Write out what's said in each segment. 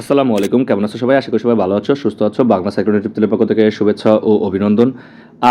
আসসালামু আলাইকুম। কেমন আছো সবাই? আশা করি সবাই ভালো আছো, সুস্থ আছো। বাংলা সাইক্লোন টিপতেলের পক্ষ থেকে শুভেচ্ছা ও অভিনন্দন।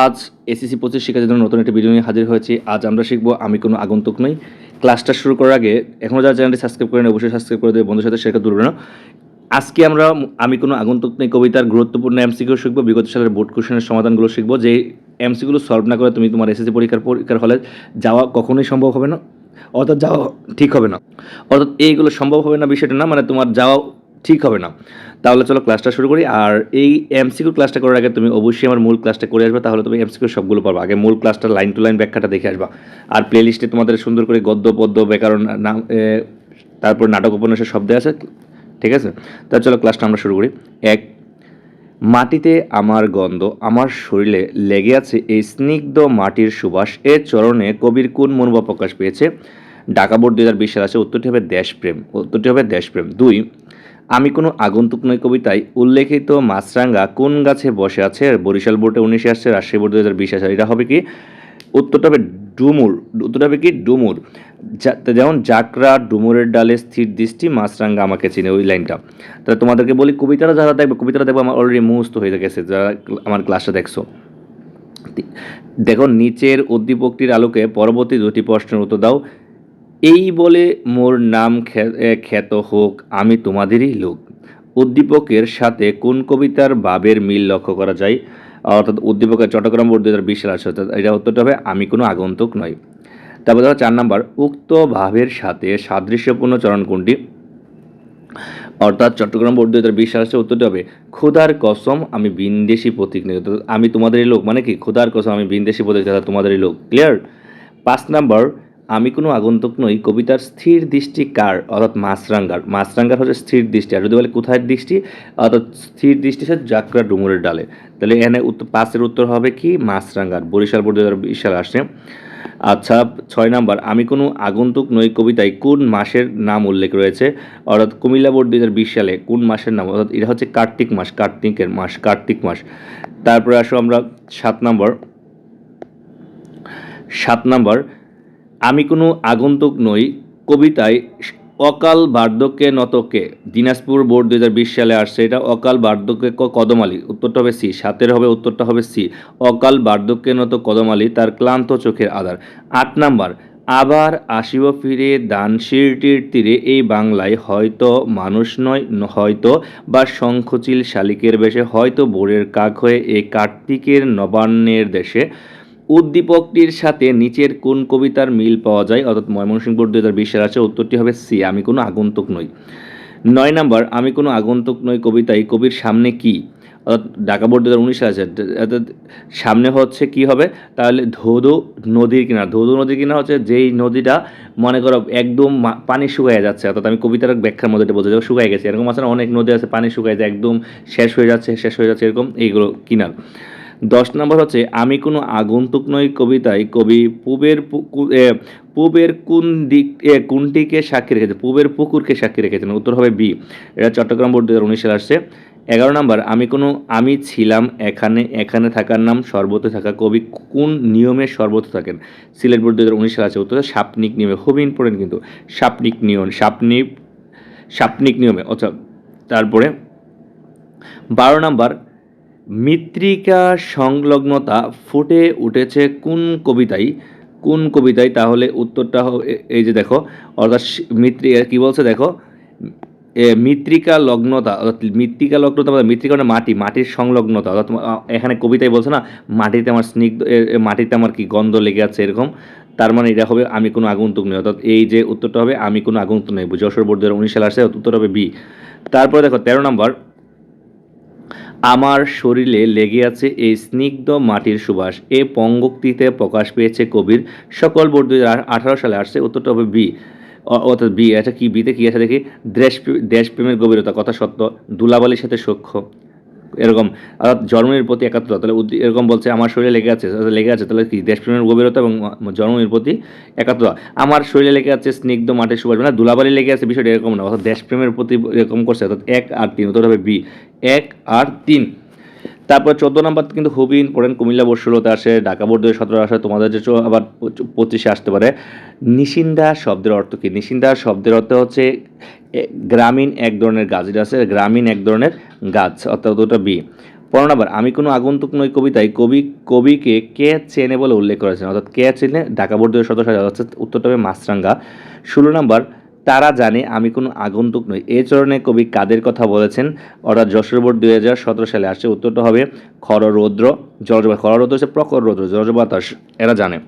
আজ এসিসি পঁচিশ শিক্ষার্থীদের জন্য নতুন একটি ভিডিও নিয়ে হাজির হয়েছি। আজ আমরা শিখব, আমি কোনো আগন্তুক নই। ক্লাসটা শুরু করার আগে এখনও যারা চ্যানেলটি সাবস্ক্রাইব করেন, অবশ্যই সাবস্ক্রাইব করে দেবে। বন্ধুর সাথে শেয়ার দূর না। আজকে আমরা আমি কোনো আগন্তুক নেই, কবিতার গুরুত্বপূর্ণ এমসিকিউ শিখব, বিগত সালের বোর্ড কোশ্চেনের সমাধানগুলো শিখব। যে এমসিগুলো সলভ না করে তুমি তোমার এসএসসি পরীক্ষার পরীক্ষার হলে যাওয়া কখনোই সম্ভব হবে না। অর্থাৎ যাওয়া ঠিক হবে না। অর্থাৎ এইগুলো সম্ভব হবে না বিষয়টা না মানে তোমার যাওয়া ঠিক হবে না। তাহলে চলো ক্লাসটা শুরু করি। আর এই এমসিকিউ ক্লাসটা করার আগে তুমি অবশ্যই আমার মূল ক্লাসটা করে আসবে, তাহলে তুমি এমসিকিউ সবগুলো পারবে। আগে মূল ক্লাসটা লাইন টু লাইন ব্যাখ্যাটা দেখে আসবা। আর প্লেলিস্টে তোমাদের সুন্দর করে গদ্য, পদ্য, ব্যাকরণ নাম তারপর নাটক, উপন্যাসের শব্দ আছে, ঠিক আছে? তা চলো ক্লাসটা আমরা শুরু করি। এক, মাটিতে আমার গন্ধ, আমার শরীরে লেগে আছে এই স্নিগ্ধ মাটির সুবাস। এর চরণে কবির কোন মনোভাব প্রকাশ পেয়েছে? ঢাকা বোর্ড দু হাজার বিশ সালে আছে, উত্তরটি হবে দেশপ্রেম, উত্তরটি হবে দেশপ্রেম। দুই আমি কোনো আগন্তুক নয় কবিতায় উল্লেখিত মাছরাঙ্গা কোন গাছে বসে আছে? বরিশাল বোর্ডে উনিশে আসছে রাজশাহী বোর্ড দু হাজার বিশ আসছে এটা হবে কি? উত্তরটা হবে ডুমুর। উত্তরটা হবে কি? ডুমুর। যেমন জাকরা ডুমুরের ডালে স্থির দৃষ্টি মাছরাঙ্গা আমাকে চিনে ওই লাইনটা। তাহলে তোমাদেরকে বলি, কবিতাটা যারা দেখবে, কবিতাটা দেখবে আমার অলরেডি মুহস্ত হয়ে গেছে, যারা আমার ক্লাসটা দেখছ। দেখো, নিচের উদ্দীপকটির আলোকে পরবর্তী দুটি প্রশ্নের উত্তর দাও। এই বলে মোর নাম খ্যাত হোক, আমি তোমাদেরই লোক। উদ্দীপকের সাথে কোন কবিতার ভাবের মিল লক্ষ্য করা যায়? অর্থাৎ উদ্দীপকের চট্টগ্রাম বোর্ড দু হাজার বিশ সালে অর্থাৎ এটা উত্তরটা হবে, আমি কোনো আগন্তুক নই। তারপর দেখো চার নাম্বার, উক্ত ভাবের সাথে সাদৃশ্যপূর্ণ চরণ কোনটি? অর্থাৎ চট্টগ্রাম বোর্ড দু হাজার বিশ সালে উত্তরটা হবে ক্ষুধার কসম, আমি বিনদেশি প্রতীক অর্থাৎ, আমি তোমাদেরই লোক। মানে কি? ক্ষুধার কসম, আমি বিনদেশি প্রতীক তোমাদেরই লোক। ক্লিয়ার পাঁচ নাম্বার আমি কোনো আগন্তুক নই, কবিতার স্থির দৃষ্টি কার? অর্থাৎ মাছরাঙ্গার। মাছরাঙ্গার হচ্ছে স্থির দৃষ্টি। আর যদি বলে কোথায় দৃষ্টি? অর্থাৎ স্থির দৃষ্টি হচ্ছে জাকরা ডুমুরের ডালে। তাহলে উত্তর পাঁচের উত্তর হবে কি? মাছরাঙ্গার। বরিশাল বোর্ড দু হাজার বিশ আসছে আচ্ছা ছয় নাম্বার। আমি কোনো আগন্তুক নই কবিতায় কোন মাসের নাম উল্লেখ রয়েছে? অর্থাৎ কুমিল্লা বোর্ড দু হাজার বিশ সালে কোন মাসের নাম? অর্থাৎ এটা হচ্ছে কার্তিক মাস, কার্তিকের মাস, কার্তিক মাস। তারপরে আসো আমরা সাত নাম্বার। সাত নাম্বার। আমি কোনো আগন্তুক নই, কবিতায় অকাল বার্ধক্যে নতকে। দিনাজপুর বোর্ড দু হাজার বিশ সালে আসছে, এটা অকাল বার্ধক্যে কদমালি উত্তরটা হবে সি, সাতের হবে উত্তরটা হবে সি। অকাল বার্ধক্যে নত কদমালি তার ক্লান্ত চোখের আধার। আট নাম্বার, আবার আসিব ফিরে দানশিরটির তীরে, এই বাংলায় হয়তো মানুষ নয় হয়তো বা শঙ্খচিল শালিকের বেশে, হয়তো বোরের কাক হয়ে এই কার্তিকের নবান্নের দেশে। উদ্দীপকটির সাথে নিচের কোন কবিতার মিল পাওয়া যায়? অর্থাৎ ময়মনসিংহ দু হাজার বিশ আছে, উত্তরটি হবে সি। আমি কোনো আগন্তুক নই। নয় নাম্বার, আমি কোনো আগন্তুক নই কবিতায় কবির সামনে কি? অর্থাৎ ঢাকা বোর্ড দু হাজার উনিশ আছে। অর্থাৎ সামনে হচ্ছে কি হবে? তাহলে ধৌধ নদীর কিনার। ধৌধ নদীর কিনা হচ্ছে যেই নদীটা, মনে করো, একদম পানি শুকায় যাচ্ছে। অর্থাৎ আমি কবিতার ব্যাখ্যার মধ্যে বলতে যাব শুকায় গেছে। এরকম আছে না, অনেক নদী আছে, পানি শুকায় যায়, একদম শেষ হয়ে যাচ্ছে, শেষ হয়ে যাচ্ছে, এরকম এইগুলো কিনার। দশ নম্বর হচ্ছে, আমি কোনো আগন্তুক নই কবিতায়, কবি পূবের পূবের কোন দিক কোনটিকে সাক্ষী রেখেছেন, পূবের পুকুরকে সাক্ষী রেখেছেন, উত্তর হবে বি। এটা চট্টগ্রাম বোর্ড দু হাজার উনিশ সালে আসছে। এগারো নম্বর, আমি কোনো, আমি ছিলাম এখানে এখানে থাকার নাম, সর্বত্র থাকা কবি কোন নিয়মে সর্বত্র থাকেন? সিলেট বোর্ড দু হাজার উনিশ সালে আছে উত্তর, সাপনিক নিয়মে, খুবই ইম্পর্টেন্ট কিন্তু, সাপনিক নিয়ম সাপনিক সাপনিক নিয়মে অর্থাৎ তারপরে বারো নাম্বার মৃত্তিকা সংলগ্নতা ফুটে উঠেছে কোন কবিতায়? কোন কবিতায়? তাহলে উত্তরটা এই যে দেখো, অর্থাৎ মৃত্তিকা কি বলছে দেখো? মৃত্তিকা লগ্নতা, অর্থাৎ মৃত্তিকা লগ্নতা মানে মৃত্তিকা মানে মাটি, মাটির সংলগ্নতা। অর্থাৎ এখানে কবিতায় বলছে না, মাটিতে আমার স্নিগ্ধ মাটিতে আমার কি গন্ধ লেগে আছে এরকম। তার মানে এটা হবে আমি কোনো আগন্তুক নই। অর্থাৎ এই যে উত্তরটা হবে আমি কোনো আগন্তুক নই। যশোর বোর্ড দু উনিশ সালে আসছে উত্তর হবে বি। তারপরে দেখো, তেরো নম্বর। আমার শরীরে লেগে আছে এই স্নিগ্ধ মাটির সুবাস। এ পঙ্গক্তিতে প্রকাশ পেয়েছে কবির। সকল বোর্ড দুই আঠারো সালে আসছে উত্তরটা হবে বি অর্থাৎ বি, এটা কি, বিতে কি আছে দেখি? দেশ দেশপ্রেমের গভীরতা, কথা সত্য, দুলাবালির সাথে সখ্য এরকম অর্থাৎ জন্মের প্রতি একাত্মতা, তাহলে এরকম বলছে, আমার শরীরে লেগে আছে লেগে আছে, তাহলে কি, দেশপ্রেমের গভীরতা এবং জন্মের প্রতি একাত্মতা? আমার শরীরে লেগে আছে, স্নিগ্ধ মাটির সুবাস মানে দুলাবালি লেগে আছে, বিষয়টা এরকম না, অর্থাৎ দেশপ্রেমের প্রতি এরকম করছে, অর্থাৎ এক আর তিন, উত্তর হবে বি, এক আর তিন। তারপর চোদ্দ নম্বর কিন্তু খুবই ইম্পর্টেন্ট কুমিল্লা বোর্ড ষোলোতে আসে ঢাকা বোর্ড সতেরো আসে, তোমাদের যে আবার পঁচিশে আসতে পারে। নিশিন্দা শব্দের অর্থ কী? নিশিন্দা শব্দের অর্থ হচ্ছে গ্রামীণ এক ধরনের গাছ এটা আছে গ্রামীণ এক ধরনের গাছ, অর্থাৎ ওটা বি। পনেরো নম্বর আমি কোনো আগন্তুক নই কবিতায় কবি, কবিকে কে চেনে বলে উল্লেখ করেছেন, অর্থাৎ কে চেনে ঢাকা বোর্ড দুই সদস্য অর্থাৎ উত্তরটা হবে মাছরাঙ্গা। ষোলো নম্বর তারা জানে আমি কোনো আগন্তুক নই। এই চরণে কবি কাদের কথা বলেছেন? অর্থাৎ যশোর বোর্ড দুই হাজার সতেরো সালে আসছে, উত্তরটা হবে খর রৌদ্র জলজবা খর রৌদ্র হচ্ছে প্রখর রৌদ্র জলজবাতাস এরা জানে।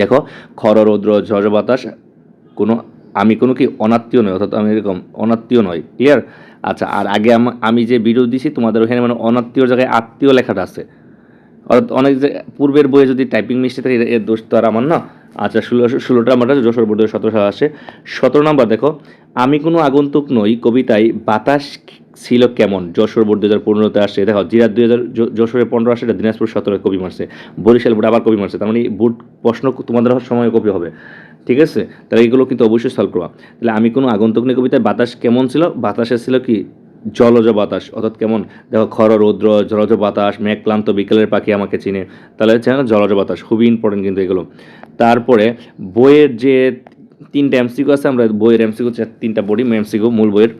দেখো খর রৌদ্র জলজবাতাস কোনো আমি কোনো কি অনাত্মীয় নয় অর্থাৎ আমি এরকম অনাত্মীয় নয় ক্লিয়ার আচ্ছা আর আগে আমি যে ভিডিও দিছি, তোমাদের ওখানে মানে অনাত্মীয় জায়গায় আত্মীয় লেখাটা আছে। অর্থাৎ অনেক যে, পূর্বের বইয়ে যদি টাইপিং মিস্টেক থাকে এর- দোষ তো আর আমার না। আচ্ছা ষোলো, ষোলোটা আমার যশোর বোর্ড সতেরো সালে আসে সতেরো নম্বর দেখো। আমি কোনো আগন্তুক নই, কবিতায় বাতাস ছিল কেমন? যশোর বোর্ড দু হাজার পনেরোতে আসছে। দেখো, জিরাত দুই হাজার যশোরে পনেরো আসে দিনাজপুর সতেরো কবি মারছে। বরিশাল বোর্ড আবার কবি মারছে। তার মানে বোর্ড প্রশ্ন তোমাদের সময় কপি হবে। ঠিক আছে? তাহলে এগুলো কিন্তু অবশ্যই সলভ করবা। তাহলে আমি কোনো আগন্তুক নেই কবিতায় বাতাস কেমন ছিল? বাতাসে ছিল কি? জলজ বাতাস, অর্থাৎ কেমন? দেখো, খর, রৌদ্র, জলজ বাতাস, মেঘ ক্লান্ত, বিকেলের পাখি আমাকে চিনে। তাহলে হচ্ছে জলজ বাতাস, খুবই ইম্পর্টেন্ট কিন্তু এগুলো। তারপরে বইয়ের যে তিনটা এমসিকিউ আছে, আমরা বইয়ের এমসিকিউ তিনটা পড়ি এমসিকিউ মূল বইয়ের।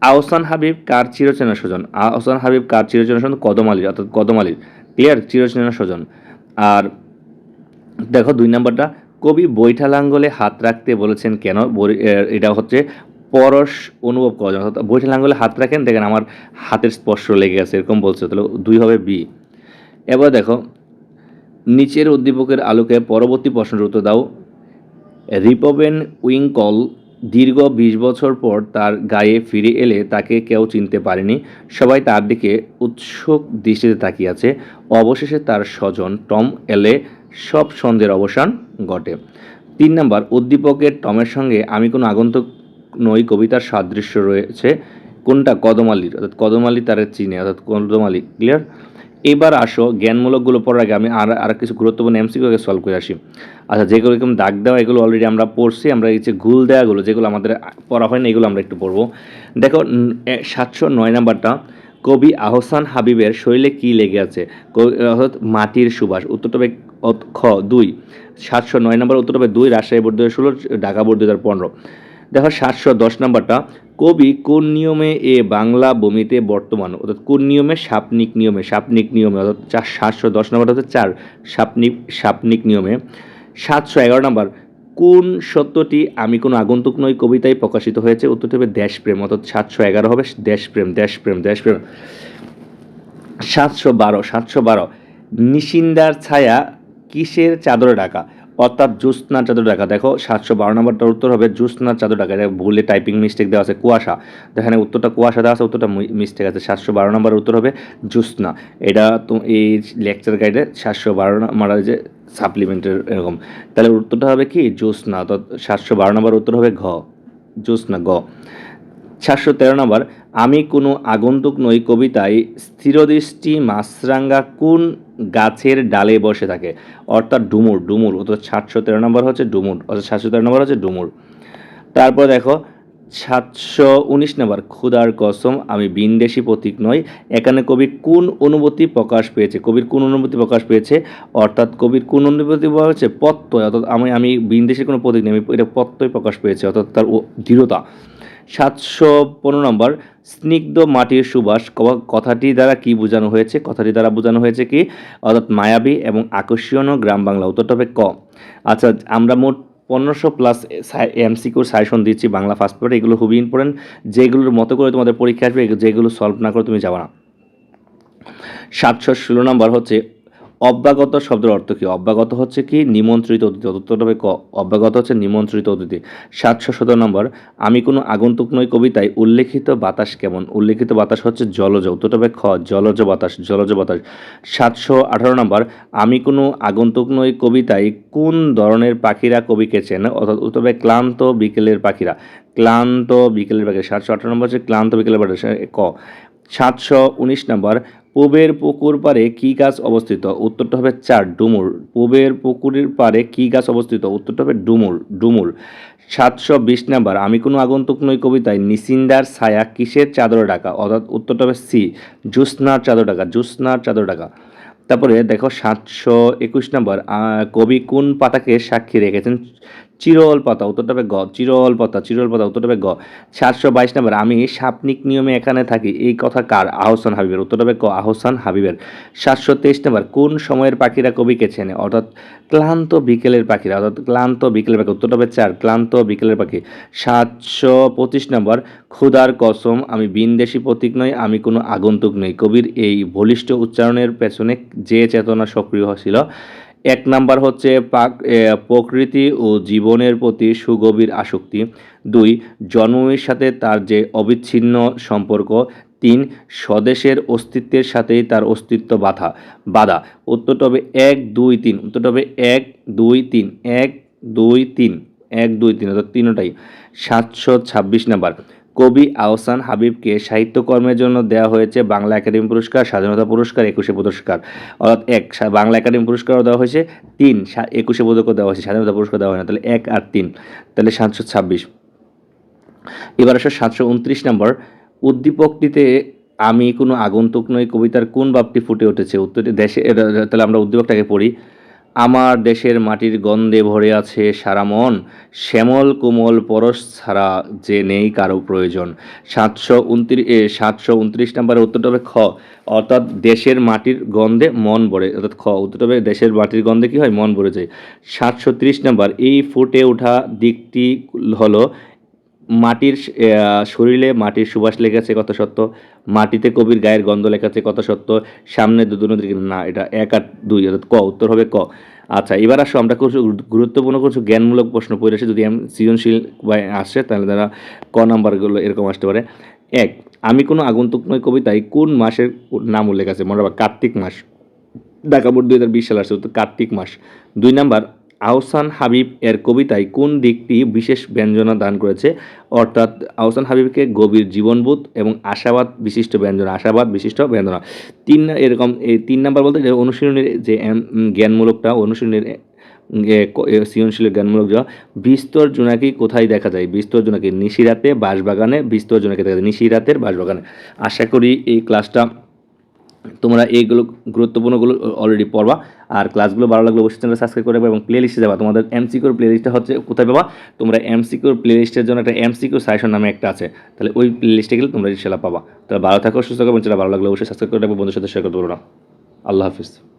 আহসান হাবিব, কার চিরচেনা স্বজন? আহসান হাবিব, কার চিরচেনা স্বজন? কদম আলীর, অর্থাৎ কদম আলীর। ক্লিয়ার? চিরচেনা স্বজন। আর দেখো, দুই নাম্বারটা কবি বৈঠালাঙ্গলে হাত রাখতে বলেছেন কেন? এটা হচ্ছে পরশ অনুভব করা যায়। অর্থাৎ বৈঠালাঙ্গলে হাত রাখেন, দেখেন আমার হাতের স্পর্শ লেগে গেছে, এরকম বলছে। তাহলে দুই হবে বি। এবার দেখো, নিচের উদ্দীপকের আলোকে পরবর্তী প্রশ্নের উত্তর দাও। রিপবেন উইঙ্কল দীর্ঘ বিশ বছর পর তার গায়ে ফিরে এলে তাকে কেউ চিনতে পারেনি। সবাই তার দিকে উৎসুক দৃষ্টিতে তাকিয়ে আছে। অবশেষে তার স্বজন টম এলে সব সন্দেহের অবসান ঘটে। তিন নম্বর, উদ্দীপকের টমের সঙ্গে আমি কোনো আগন্তুক নই কবিতার সাদৃশ্য রয়েছে, কোনটা? কদমালির অর্থাৎ কদমালি তার চিনে অর্থাৎ কদমালি ক্লিয়ার এবার আসো, জ্ঞানমূলকগুলো পড়ার আগে আমি আর আর কিছু গুরুত্বপূর্ণ এমসিকিউকে সলভ করে আসি। আচ্ছা যেগুলো এরকম দাগ দেওয়া, এগুলো অলরেডি আমরা পড়ছি, আমরা এই যে গুল দেওয়াগুলো যেগুলো আমাদের পড়া হয় না এগুলো আমরা একটু পড়ব। দেখো সাতশো নয় নাম্বারটা, কবি আহসান হাবিবের শৈলে কি লেগে আছে? মাটির সুবাস, উত্তরটা খ দুই। সাতশো নয় নম্বর উত্তর হবে দুই, রাজশাহী বোর্ড দু হাজার ষোলো, ঢাকা বোর্ড দু হাজার পনেরো। দেখো সাতশো দশ নম্বরটা, কবি কোন নিয়মে এ বাংলা বমিতে বর্তমান? অর্থাৎ কোন নিয়মে সাপনিক নিয়মে? সাপনিক নিয়মে, অর্থাৎ চার, সাতশো দশ নম্বরটা হচ্ছে চার, সাপনিক সাপনিক নিয়মে। সাতশো এগারো নম্বর, কোন সত্যটি আমি কোনো আগন্তুক নই, কবিতায় প্রকাশিত হয়েছে? উত্তরটি হবে দেশপ্রেম, অর্থাৎ সাতশো এগারো হবে দেশপ্রেম দেশপ্রেম দেশপ্রেম। সাতশো বারো সাতশো বারো, নিশিন্দার ছায়া কিসের চাদরে ঢাকা? অর্থাৎ জ্যোৎস্নার চাদর ঢাকা। দেখো, সাতশো বারো নম্বরটার উত্তর হবে জ্যোৎস্নার চাদর ঢাকা। এটা ভুলে টাইপিং মিস্টেক দেওয়া আছে, কুয়াশা। এখানে উত্তরটা কুয়াশা দেওয়া আছে, উত্তরটা মিস্টেক আছে। সাতশো বারো নম্বরের উত্তর হবে জ্যোৎস্না। এটা তো এই লেকচার গাইডে সাতশো বারো নম্বর যে সাপ্লিমেন্টের এরকম। তাহলে উত্তরটা হবে কি? জ্যোৎস্না। অর্থাৎ সাতশো বারো নম্বর উত্তর হবে ঘ। জ্যোৎস্না গ সাতশো তেরো নম্বর, আমি কোনো আগন্তুক নই কবিতায় স্থিরদৃষ্টি মাছরাঙ্গা কোন গাছের ডালে বসে থাকে। অর্থাৎ ডুমুর ডুমুর, অর্থাৎ সাতশো তেরো নম্বর হচ্ছে ডুমুর, অর্থাৎ সাতশো তেরো নম্বর হচ্ছে ডুমুর। তারপর দেখো, সাতশো উনিশ নম্বর ক্ষুদার কসম, আমি বিনদেশি প্রতীক নই। এখানে কবি কোন অনুভূতি প্রকাশ পেয়েছে? কবির কোন অনুভূতি প্রকাশ পেয়েছে? অর্থাৎ কবির কোন অনুভূতি প্রকাশ হচ্ছে প্রত্যয়, অর্থাৎ আমি আমি বিনদেশির কোনো প্রতীক নেই, আমি, এটা প্রত্যয় প্রকাশ পেয়েছে, অর্থাৎ তার দৃঢ়তা। সাতশো পনেরো নম্বর, স্নিগ্ধ মাটির সুবাস। কথাটি দ্বারা কি বোঝানো হয়েছে? কথাটি দ্বারা বোঝানো হয়েছে কি? অর্থাৎ মায়াবী এবং আকর্ষণীয় গ্রাম বাংলা। উত্তরটা হবে ক। আচ্ছা আমরা মোট পনেরোশো প্লাস এমসিকিউর সাজেশন দিচ্ছি বাংলা ফার্স্ট পেপারে এগুলো খুবই ইম্পর্টেন্ট যেগুলোর মতো করে তোমাদের পরীক্ষা আসবে যেগুলো সলভ না করে তুমি যাবে না। সাতশো ষোলো নম্বর হচ্ছে অব্যাগত শব্দের অর্থ কী? অব্যাগত হচ্ছে কি? নিমন্ত্রিত অতিথি। হবে ক? অব্যাগত হচ্ছে নিমন্ত্রিত অতিথি। সাতশো সতেরো নম্বর, আমি কোনো আগন্তুক নই কবিতায়, উল্লেখিত বাতাস কেমন? উল্লেখিত বাতাস হচ্ছে জলজ। উত্তরটা হবে খ, জলজ বাতাস জলজ বাতাস। সাতশো আঠারো নম্বর, আমি কোনো আগন্তুক নই কবিতায়, কোন ধরনের পাখিরা কবিকে চেনে অর্থাৎ উত্তর হবে ক্লান্ত বিকেলের পাখিরা। ক্লান্ত বিকেলের পাখি সাতশো আঠারো নম্বর হচ্ছে ক্লান্ত বিকেলের পাখি ক? সাতশো উনিশ নম্বর পূবের পুকুর পারে কী গাছ অবস্থিত? উত্তরটা হবে চার, ডুমুর। পূবের পুকুরের পারে কী গাছ অবস্থিত? উত্তরটা হবে ডুমুর ডুমুর। সাতশো বিশ নাম্বার, আমি কোনো আগন্তুক নই কবিতায়, নিসিন্দার ছায়া কিসের চাদর ডাকা অর্থাৎ উত্তরটা হবে সি, জ্যোৎস্নার চাদর ডাকা জ্যোৎস্নার চাদর ডাকা তারপরে দেখো সাতশো একুশ নম্বর কবি কোন পাতাকে সাক্ষী রেখেছেন? চিরল পাতা, উত্তরটা হবে গ, চিরল পাতা চিরল পাতা, উত্তরটা গ। সাতশো বাইশ নম্বর, আমি সাপনিক নিয়মে এখানে থাকি, এই কথা কার? আহসান হাবিবের, উত্তরটা হবে ক, আহসান হাবিবের। সাতশো তেইশ নম্বর, কোন সময়ের পাখিরা কবিকে চেনে? অর্থাৎ ক্লান্ত বিকেলের পাখিরা, অর্থাৎ ক্লান্ত বিকেলের পাখি, উত্তরটা চার, ক্লান্ত বিকেলের পাখি। সাতশো পঁচিশ নম্বর ক্ষুধার কসম, আমি বিনদেশি প্রতীক নই, আমি কোনো আগন্তুক নই। কবির এই বলিষ্ঠ উচ্চারণের পেছনে যে চেতনা সক্রিয় ছিল এক নাম্বার হচ্ছে প্রকৃতি ও জীবনের প্রতি সুগভীর আসক্তি। দুই, জন্মভূমির সাথে তার যে অবিচ্ছিন্ন সম্পর্ক। তিন, স্বদেশের অস্তিত্বের সাথেই তার অস্তিত্ব বাধা বাধা। উত্তরটা হবে এক, দুই, তিন। উত্তরটা হবে এক, দুই, তিন। এক, দুই, তিন। এক, দুই, তিন। অর্থাৎ তিনটাই। সাতশো ছাব্বিশ নাম্বার। কবি আহসান হাবিবকে সাহিত্যকর্মের জন্য দেওয়া হয়েছে বাংলা একাডেমি পুরস্কার, স্বাধীনতা পুরস্কার, একুশে পুরস্কার। অর্থাৎ এক বাংলা একাডেমি পুরস্কারও দেওয়া হয়েছে। তিন একুশে পদকও দেওয়া হয়েছে। স্বাধীনতা পুরস্কার দেওয়া হয় না। তাহলে এক আর তিন। তাহলে সাতশো ছাব্বিশ। এবার আসো সাতশো উনত্রিশ নম্বর। উদ্দীপকটিতে আমি কোনো আগন্তুক নই, কবিতার কোন বাপটি ফুটে উঠেছে? উত্তরটি দেশে তাহলে আমরা উদ্দীপকটাকে পড়ি। আমার দেশের মাটির গন্ধে ভরে আছে সারা মন। শ্যামল কোমল পরশ ছাড়া যে নেই কারও প্রয়োজন। সাতশো উনত্রিশ সাতশো উনত্রিশ নম্বরের উত্তরটা হবে খ। অর্থাৎ দেশের মাটির গন্ধে মন ভরে, অর্থাৎ খ, উত্তরটা হবে দেশের মাটির গন্ধে কী হয়? মন ভরে যায়। সাতশো ত্রিশ নম্বর, এই ফুটে ওঠা দিকটি হলো মাটির শরীরে মাটির সুবাস লেগেছে কত সত্য, মাটিতে কবির গায়ের গন্ধ লেখাছে কত সত্য, সামনে দুদুনের দিকে না, এটা এক আর দুই অর্থাৎ ক, উত্তর হবে ক। আচ্ছা এবার আসো, আমরা কিছু গুরুত্বপূর্ণ কিছু জ্ঞানমূলক প্রশ্ন পড়ে আসে। যদি সৃজনশীল বা আসে, তাহলে তারা ক নাম্বারগুলো এরকম আসতে পারে। এক, আমি কোনো আগন্তুক নয় কবিতায়, কোন মাসের নাম উল্লেখ আছে? মনে রাখবা, কার্তিক মাস। ঢাকা বোর্ড দুই হাজার বিশ সালে আসছে কার্তিক মাস। দুই নাম্বার আহসান হাবিব এর কবিতায় কোন দিকটি বিশেষ ব্যঞ্জনা দান করেছে? অর্থাৎ আহসান হাবিবকে গভীর জীবনবোধ এবং আশাবাদ বিশিষ্ট ব্যঞ্জনা, আশাবাদ বিশিষ্ট ব্যঞ্জনা। তিন এরকম, এই তিন নাম্বার বলতে অনুশীলনের যে জ্ঞানমূলকটা, অনুশীলনের সৃজনশীল জ্ঞানমূলক যা বিস্তর জোনাকি কোথায় দেখা যায়? বিস্তর জোনাকি নিশিরাতে বাঁশবাগানে বিস্তর জোনাকি দেখা যায় নিশিরাতের বাঁশবাগানে আশা করি এই ক্লাসটা তোমরা এইগুলো গুরুত্বপূর্ণগুলো অলরেডি পড়বা। আর ক্লাসগুলো ভালো লাগলে অবশ্যই চ্যানেল সাবস্ক্রাইব করে এবং প্লেলিস্টে যাবা। তোমাদের এমসিকিউর প্লে লিস্টটা হচ্ছে কোথায় পাবা? তোমরা এমসিকিউর প্লে লিস্টের জন্য একটা এমসিকিউ সাজেশন নামে একটা আছে। তাহলে ওই প্লে লিস্টে গেলে তোমরা ইনশাল্লাহ পাবা। তাহলে ভালো থাকো, সুস্থ থাকো যেটা ভালো লাগলে অবশ্যই সাবস্ক্রাইব করে রাখবে বন্ধুর সাথে শেয়ার করতে পারো না। আল্লাহ হাফিজ।